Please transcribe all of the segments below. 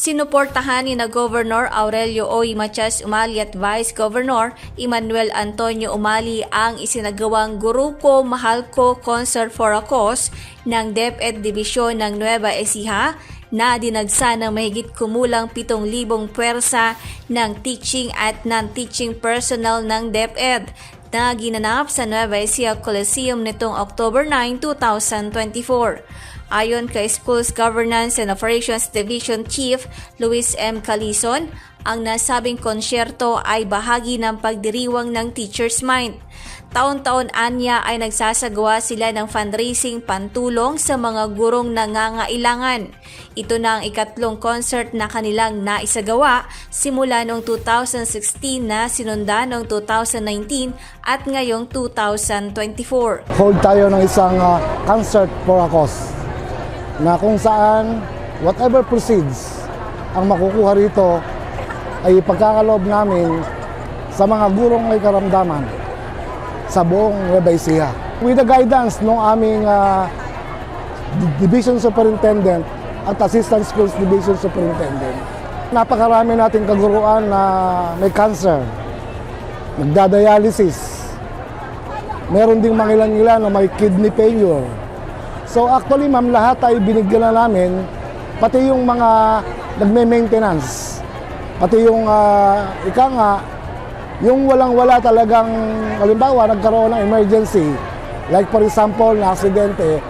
Sinuportahan ni na Governor Aurelio Oy Matias Umali at Vice Governor Emmanuel Antonio Umali ang isinagawang Grupo Mahal Ko Concert for a Cause ng DepEd Division ng Nueva Ecija na dinagsa ng mahigit kumulang 7,000 puwersa ng teaching at non-teaching personnel ng DepEd na ginanap sa Nueva Ecija Coliseum nitong October 9, 2024. Ayon kay Schools Governance and Operations Division Chief Luis M. Calison, ang nasabing konsyerto ay bahagi ng pagdiriwang ng Teacher's Mind. Taon-taon anya ay nagsasagawa sila ng fundraising pantulong sa mga gurong nangangailangan. Ito na ang ikatlong concert na kanilang naisagawa simula noong 2016 na sinunda noong 2019 at ngayong 2024. hold tayo ng isang ah, concert for a cause na kung saan whatever proceeds ang makukuha rito ay pagkakaloob namin sa mga gurong may karamdaman sa buong Nueva. With the guidance ng aming D- Division Superintendent at Assistant Schools Division Superintendent. Napakarami nating kaguruan na may cancer, nagdadialysis, meron ding mga ilan-ilan na may kidney failure. So actually ma'am, lahat ay binigyan na namin, pati yung mga nagme-maintenance, pati yung ah, ika nga, yung walang-wala talagang, halimbawa, nagkaroon ng emergency, like for example, na aksidente,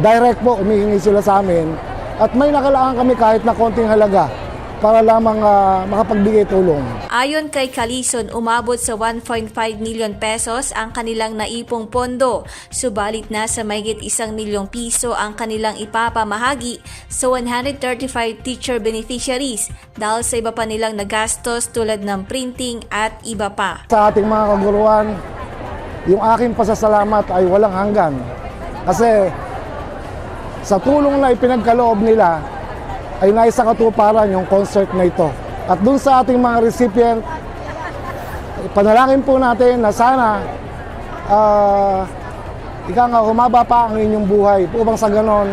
direct po umihingi sila sa amin. At may nakalaan kami kahit na konting halaga para lamang ah, makapagbigay tulong. Ayon kay Kalison, umabot sa 1.5 million pesos ang kanilang naipong pondo, subalit nasa mahigit isang milyong piso ang kanilang ipapamahagi sa 135 teacher beneficiaries dahil sa iba pa nilang nagastos tulad ng printing at iba pa. Sa ating mga kaguruan, yung aking pasasalamat ay walang hanggan. Kasi sa tulong na ipinagkaloob nila, ay naisa katuparan yung concert na ito. At dun sa ating mga recipient, panalangin po natin na sana ah, ika nga humaba pa ang inyong buhay upang sa ganon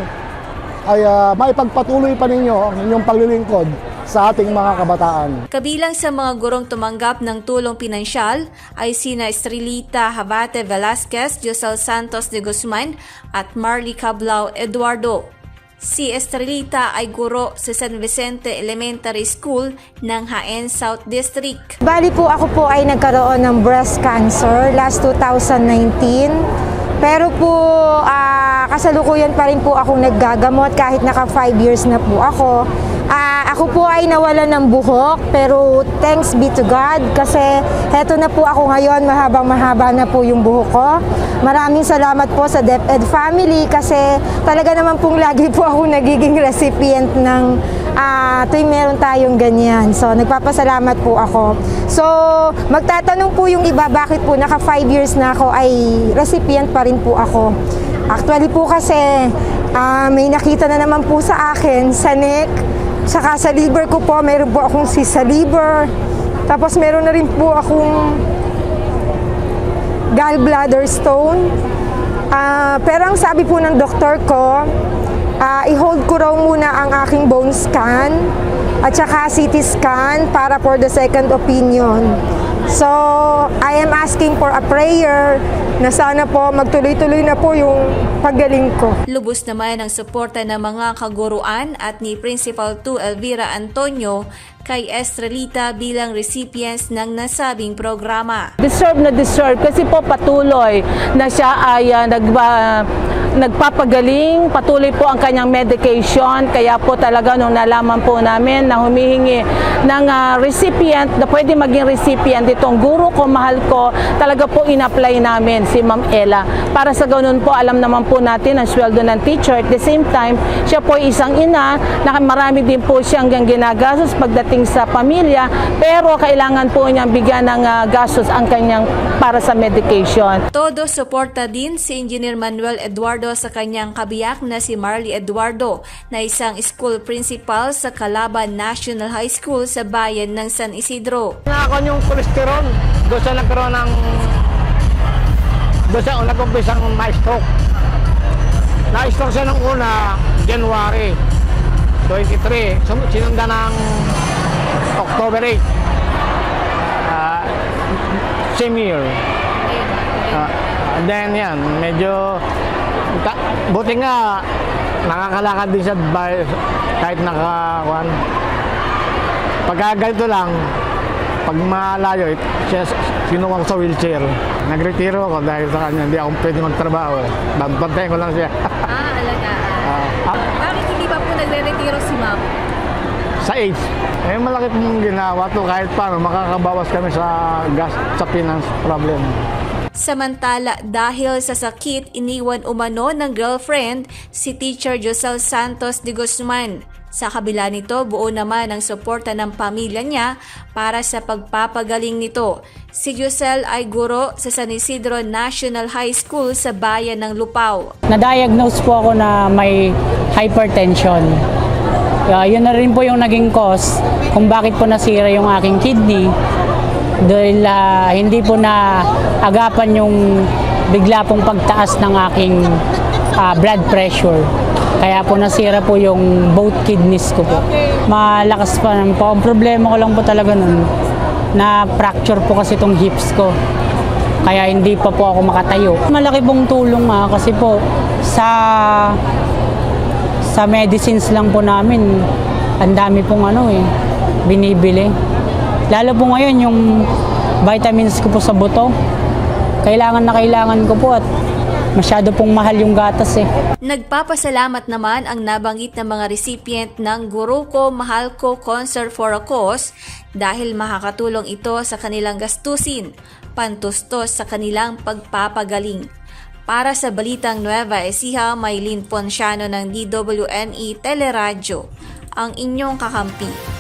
ay ah, maipagpatuloy pa ninyo ang inyong paglilingkod sa ating mga kabataan. Kabilang sa mga gurong tumanggap ng tulong pinansyal ay sina Estrelita Habate Velasquez, Josel Santos de Guzman at Marley Cablao Eduardo. Si Estrelita ay guro sa San Vicente Elementary School ng Haen South District. Bali po ako po ay nagkaroon ng breast cancer last 2019. Pero po ah, kasalukuyan pa rin po akong naggagamot kahit naka 5 years na po ako. Ah, ako po ay nawala ng buhok pero thanks be to God kasi heto na po ako ngayon mahabang mahaba na po yung buhok ko. Maraming salamat po sa DepEd family kasi talaga naman pong lagi po ako nagiging recipient ng ah, tuwing meron tayong ganyan. So, nagpapasalamat po ako. So, magtatanong po yung iba, bakit po naka 5 years na ako ay recipient pa rin po ako. Actually po kasi, ah, may nakita na naman po sa akin, sa neck, saka sa liver ko po, meron po akong sa liver. Tapos meron na rin po akong gallbladder stone. Ah, pero ang sabi po ng doktor ko, ah, i-hold ko raw muna ang aking bone scan at saka CT scan para for the second opinion. So, I am asking for a prayer na sana po magtuloy-tuloy na po yung paggaling ko. Lubos naman ang suporta ng mga kaguruan at ni Principal 2 Elvira Antonio kay Estrelita bilang recipients ng nasabing programa. deserve na deserve kasi po patuloy na siya ay ah, nagba, nagpapagaling, patuloy po ang kanyang medication, kaya po talaga nung nalaman po namin na humihingi ng ah, recipient, na pwede maging recipient itong guro ko, mahal ko, talaga po in-apply namin si Ma'am Ella. Para sa ganun po, alam naman po natin ang sweldo ng teacher. At the same time, siya po ay isang ina na marami din po siyang ginagastos pagdating sa pamilya, pero kailangan po niyang bigyan ng ah, gastos ang kanyang para sa medication. Todo suporta din si Engineer Manuel Eduardo sa kanyang kabiyak na si Marley Eduardo na isang school principal sa Calaban National High School sa bayan ng San Isidro. Nakakon yung kolesterol. Doon siya nagkaroon ng... Doon siya nag-umpisang ma-stroke. Na-stroke siya nung una, January. 23. Sum- Sinunda ng October 8. Ah, same year. And then yan, medyo ka, buti nga nakakalakad din siya by, kahit nakakuan. Pagka ganito lang, pag malayo, siya kinuha ko sa wheelchair. Nagretiro ako dahil sa kanya, hindi ako pwede magtrabaho. Bantayan ko lang siya. Ah, alagaan. Ah, Bakit hindi pa po nagre-retiro si ma'am? Sa age, eh malaki pong ginawa to kahit paano makakabawas kami sa gas, sa finance problem. Samantala, dahil sa sakit, iniwan umano ng girlfriend si Teacher Josel Santos de Guzman. Sa kabila nito, buo naman ang suporta ng pamilya niya para sa pagpapagaling nito. Si Josel ay guro sa San Isidro National High School sa bayan ng Lupao. na-diagnose po ako na may hypertension. Uh, yun na rin po yung naging cause kung bakit po nasira yung aking kidney. Dahil ah, hindi po na agapan yung bigla pong pagtaas ng aking ah, blood pressure. Kaya po nasira po yung both kidneys ko po. Malakas pa naman po. Ang problema ko lang po talaga nun, na fracture po kasi itong hips ko. Kaya hindi pa po ako makatayo. Malaki pong tulong nga kasi po sa sa medicines lang po namin, ang dami pong ano eh, binibili. Lalo po ngayon yung vitamins ko po sa buto. Kailangan na kailangan ko po at masyado pong mahal yung gatas eh. Nagpapasalamat naman ang nabanggit na mga recipient ng Guru Ko Mahal Ko Concert for a Cause dahil makakatulong ito sa kanilang gastusin, pantustos sa kanilang pagpapagaling. Para sa Balitang Nueva Ecija, Maylin Ponciano ng DWNE Teleradyo, ang inyong kakampi.